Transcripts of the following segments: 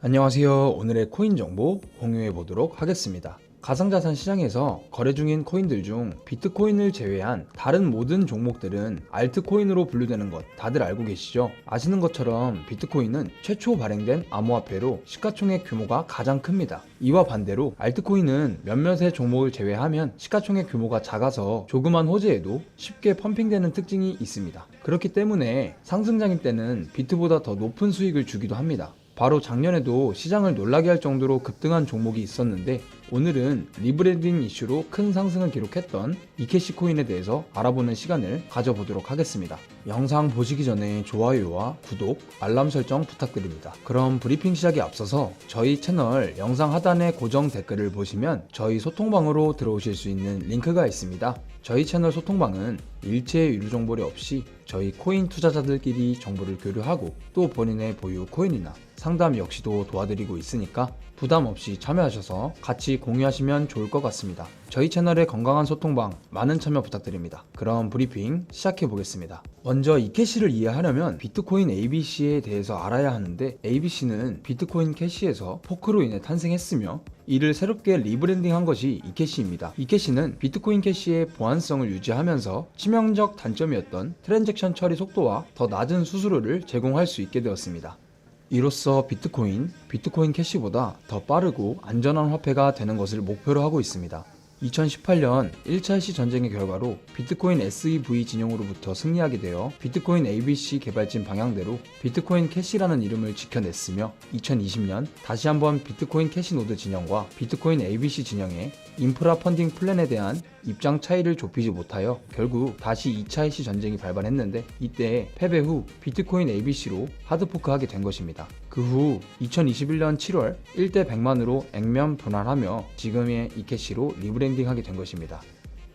안녕하세요. 오늘의 코인 정보 공유해 보도록 하겠습니다. 가상자산 시장에서 거래 중인 코인들 중 비트코인을 제외한 다른 모든 종목들은 알트코인으로 분류되는 것 다들 알고 계시죠? 아시는 것처럼 비트코인은 최초 발행된 암호화폐로 시가총액 규모가 가장 큽니다. 이와 반대로 알트코인은 몇몇의 종목을 제외하면 시가총액 규모가 작아서 조그만 호재에도 쉽게 펌핑되는 특징이 있습니다. 그렇기 때문에 상승장일 때는 비트보다 더 높은 수익을 주기도 합니다. 바로 작년에도 시장을 놀라게 할 정도로 급등한 종목이 있었는데 오늘은 리브랜딩 이슈로 큰 상승을 기록했던 이케시 코인에 대해서 알아보는 시간을 가져보도록 하겠습니다. 영상 보시기 전에 좋아요와 구독, 알람 설정 부탁드립니다. 그럼 브리핑 시작에 앞서서 저희 채널 영상 하단의 고정 댓글을 보시면 저희 소통방으로 들어오실 수 있는 링크가 있습니다. 저희 채널 소통방은 일체의 유료 정보를 없이 저희 코인 투자자들끼리 정보를 교류하고 또 본인의 보유 코인이나 상담 역시도 도와드리고 있으니까 부담 없이 참여하셔서 같이 공유하시면 좋을 것 같습니다. 저희 채널의 건강한 소통방 많은 참여 부탁드립니다. 그럼 브리핑 시작해 보겠습니다. 먼저 이 캐시를 이해하려면 비트코인 ABC에 대해서 알아야 하는데 ABC는 비트코인 캐시에서 포크로 인해 탄생했으며 이를 새롭게 리브랜딩한 것이 이캐시입니다. 이캐시는 비트코인 캐시의 보안성을 유지하면서 치명적 단점이었던 트랜잭션 처리 속도와 더 낮은 수수료를 제공할 수 있게 되었습니다. 이로써 비트코인, 비트코인 캐시보다 더 빠르고 안전한 화폐가 되는 것을 목표로 하고 있습니다. 2018년 1차 해시 전쟁의 결과로 비트코인 SEV 진영으로부터 승리하게 되어 비트코인 ABC 개발진 방향대로 비트코인 캐시라는 이름을 지켜냈으며 2020년 다시 한번 비트코인 캐시 노드 진영과 비트코인 ABC 진영의 인프라 펀딩 플랜에 대한 입장 차이를 좁히지 못하여 결국 다시 2차 해시 전쟁이 발발했는데 이때 패배 후 비트코인 ABC로 하드포크하게 된 것입니다. 그 후 2021년 7월 1대 100만으로 액면 분할하며 지금의 이캐시로 리브랜딩하게 된 것입니다.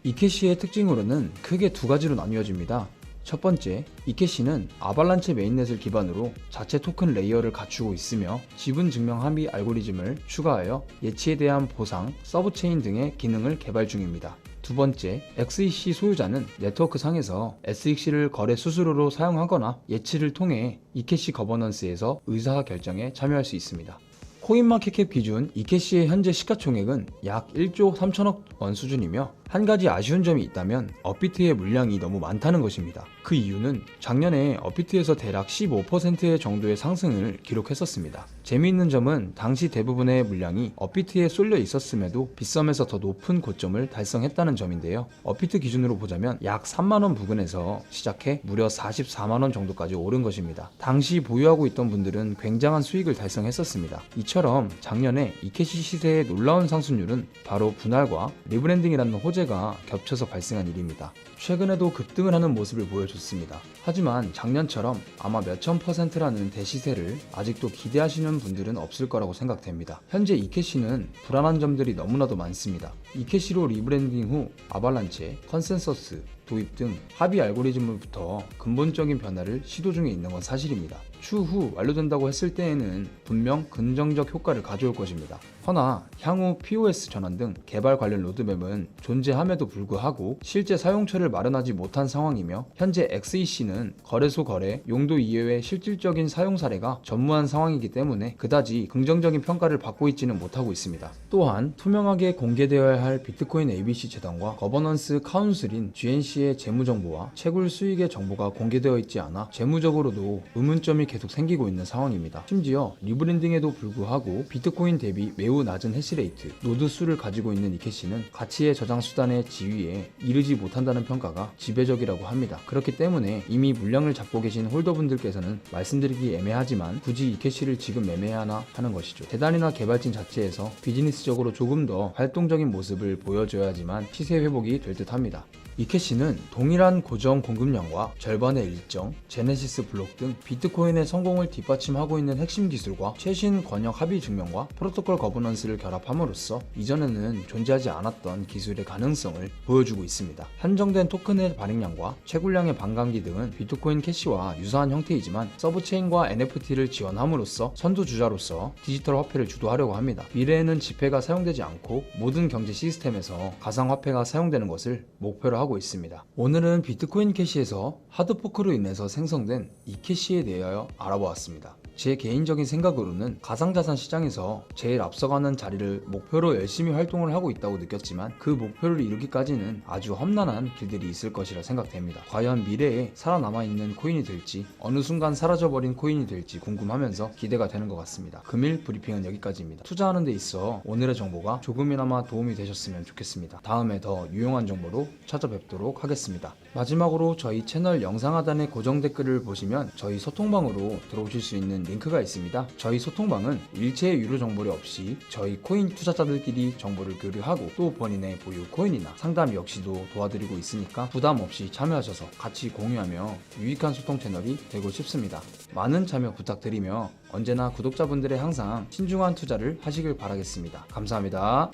이캐시의 특징으로는 크게 두 가지로 나뉘어집니다. 첫 번째, 이캐시는 아발란체 메인넷을 기반으로 자체 토큰 레이어를 갖추고 있으며 지분 증명 합의 알고리즘을 추가하여 예치에 대한 보상, 서브체인 등의 기능을 개발 중입니다. 두 번째, XEC 소유자는 네트워크 상에서 SEC를 거래 수수료로 사용하거나 예치를 통해 이캐시 거버넌스에서 의사 결정에 참여할 수 있습니다. 코인마켓캡 기준 이캐시의 현재 시가총액은 약 1조 3천억 원 수준이며 한 가지 아쉬운 점이 있다면 업비트의 물량이 너무 많다는 것입니다. 그 이유는 작년에 업비트에서 대략 15%의 정도의 상승을 기록했었습니다. 재미있는 점은 당시 대부분의 물량이 업비트에 쏠려 있었음에도 빗썸에서 더 높은 고점을 달성했다는 점인데요. 업비트 기준으로 보자면 약 3만원 부근에서 시작해 무려 44만원 정도까지 오른 것입니다. 당시 보유하고 있던 분들은 굉장한 수익을 달성했었습니다. 이처럼 작년에 이캐시 시세의 놀라운 상승률은 바로 분할과 리브랜딩이라는 호재 가 겹쳐서 발생한 일입니다. 최근에도 급등을 하는 모습을 보여줬습니다. 하지만 작년처럼 아마 몇천 퍼센트라는 대시세를 아직도 기대하시는 분들은 없을 거라고 생각됩니다. 현재 이캐시는 불안한 점들이 너무나도 많습니다. 이캐시로 리브랜딩 후 아발란체, 컨센서스, 도입 등 합의 알고리즘으로부터 근본적인 변화를 시도 중에 있는 건 사실입니다. 추후 완료된다고 했을 때에는 분명 긍정적 효과를 가져올 것입니다. 허나 향후 POS 전환 등 개발 관련 로드맵은 존재함에도 불구하고 실제 사용처를 마련하지 못한 상황이며 현재 XEC는 거래소 거래 용도 이외의 실질적인 사용 사례가 전무한 상황이기 때문에 그다지 긍정적인 평가를 받고 있지는 못하고 있습니다. 또한 투명하게 공개되어야 할 비트코인 ABC 재단과 거버넌스 카운슬인 GNC 의 재무 정보와 채굴 수익의 정보가 공개되어 있지 않아 재무적으로도 의문점이 계속 생기고 있는 상황입니다. 심지어 리브랜딩에도 불구하고 비트코인 대비 매우 낮은 해시레이트, 노드 수를 가지고 있는 이캐시는 가치의 저장 수단의 지위에 이르지 못한다는 평가가 지배적이라고 합니다. 그렇기 때문에 이미 물량을 잡고 계신 홀더분들께서는 말씀드리기 애매하지만 굳이 이캐시를 지금 매매해야 하나 하는 것이죠. 재단이나 개발진 자체에서 비즈니스적으로 조금 더 활동적인 모습을 보여줘야지만 시세 회복이 될 듯합니다. 이캐시는 동일한 고정 공급량과 절반의 일정, 제네시스 블록 등 비트코인의 성공을 뒷받침하고 있는 핵심 기술과 최신 권역 합의 증명과 프로토콜 거버넌스를 결합함으로써 이전에는 존재하지 않았던 기술의 가능성을 보여주고 있습니다. 한정된 토큰의 발행량과 채굴량의 반감기 등은 비트코인 캐시와 유사한 형태이지만 서브체인과 NFT를 지원함으로써 선두주자로서 디지털 화폐를 주도하려고 합니다. 미래에는 지폐가 사용되지 않고 모든 경제 시스템에서 가상화폐가 사용되는 것을 목표로 하고 있습니다. 오늘은 비트코인 캐시에서 하드포크로 인해서 생성된 이 캐시에 대하여 알아보았습니다. 제 개인적인 생각으로는 가상자산 시장에서 제일 앞서가는 자리를 목표로 열심히 활동을 하고 있다고 느꼈지만 그 목표를 이루기까지는 아주 험난한 길들이 있을 것이라 생각됩니다. 과연 미래에 살아남아 있는 코인이 될지 어느 순간 사라져버린 코인이 될지 궁금하면서 기대가 되는 것 같습니다. 금일 브리핑은 여기까지입니다. 투자하는 데 있어 오늘의 정보가 조금이나마 도움이 되셨으면 좋겠습니다. 다음에 더 유용한 정보로 찾아뵙도록 하겠습니다. 마지막으로 저희 채널 영상 하단의 고정 댓글을 보시면 저희 소통방으로 들어오실 수 있는 링크가 있습니다. 저희 소통방은 일체의 유료 정보료 없이 저희 코인 투자자들끼리 정보를 교류하고 또 본인의 보유 코인이나 상담 역시도 도와드리고 있으니까 부담 없이 참여하셔서 같이 공유하며 유익한 소통 채널이 되고 싶습니다. 많은 참여 부탁드리며 언제나 구독자분들의 항상 신중한 투자를 하시길 바라겠습니다. 감사합니다.